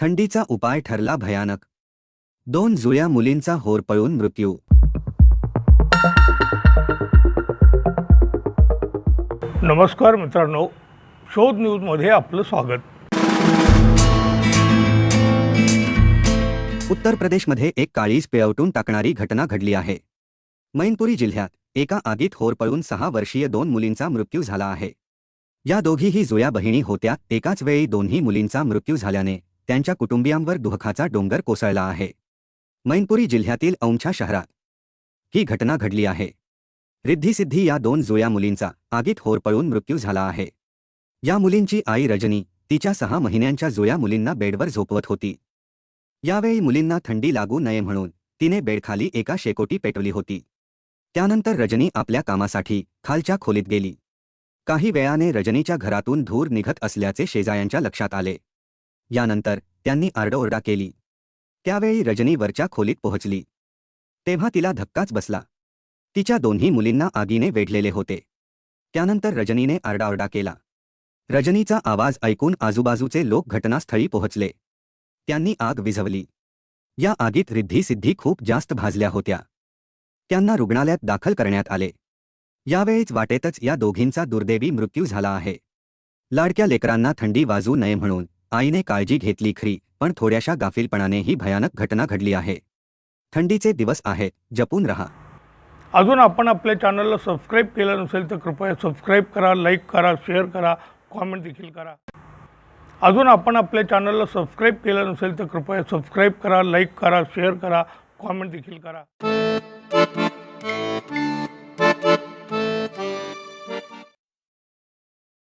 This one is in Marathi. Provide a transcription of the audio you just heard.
थंडीचा उपाय ठरला भयानक. दोन जुळ्या मुलींचा होरपळून मृत्यू. नमस्कार मित्रांनो. शोध न्यूजमध्ये आपलं स्वागत. उत्तर प्रदेशमध्ये एक काळीज पिळवटून टाकणारी घटना घडली आहे. मैनपुरी जिल्ह्यात एका आगीत होरपळून सहा वर्षीय दोन मुलींचा मृत्यू झाला आहे. या दोघीही जुया बहिणी होत्या. एकाच वेळी दोन्ही मुलींचा मृत्यू झाल्याने त्यांच्या कुटुंबियांवर दुःखाचा डोंगर कोसळला आहे. मैनपुरी जिल्ह्यातील औंछा शहरात ही घटना घडली आहे. रिद्धिसिद्धी या दोन जुळ्या मुलींचा आगीत होरपळून मृत्यू झाला आहे. या मुलींची आई रजनी तिच्या सहा महिन्यांच्या जुळ्या मुलींना बेडवर झोपवत होती. यावेळी मुलींना थंडी लागू नये म्हणून तिने बेडखाली एका शेकोटी पेटवली होती. त्यानंतर रजनी आपल्या कामासाठी खालच्या खोलीत गेली. काही वेळाने रजनीच्या घरातून धूर निघत असल्याचे शेजायांच्या लक्षात आले. यानंतर त्यांनी आरडोरडा केली. त्यावेळी रजनी वरच्या खोलीत पोहोचली. तेव्हा तिला धक्काच बसला. तिच्या दोन्ही मुलींना आगीने वेढलेले होते. त्यानंतर रजनीने आरडाओरडा केला. रजनीचा आवाज ऐकून आजूबाजूचे लोक घटनास्थळी पोहोचले. त्यांनी आग विझवली. या आगीत रिद्धी सिद्धी खूप जास्त भाजल्या होत्या. त्यांना रुग्णालयात दाखल करण्यात आले. यावेळीच वाटेतच या दोघींचा दुर्दैवी मृत्यू झाला आहे. लाडक्या लेकरांना थंडी वाजू नये म्हणून आईने काळजी घेतली खरी पण थोड्याशा गाफीलपणाने ही भयानक घटना घडली आहे. थंडीचे दिवस आहेत जपून रहा. अजून आपण आपल्या चॅनलला सबस्क्राईब केलं नसेल तर कृपया सबस्क्राईब करा लाईक करा शेअर करा कॉमेंट देखील करा. अजून आपण आपल्या चॅनलला सबस्क्राईब केलं नसेल तर कृपया सबस्क्राईब करा लाईक करा शेअर करा कॉमेंट देखील करा.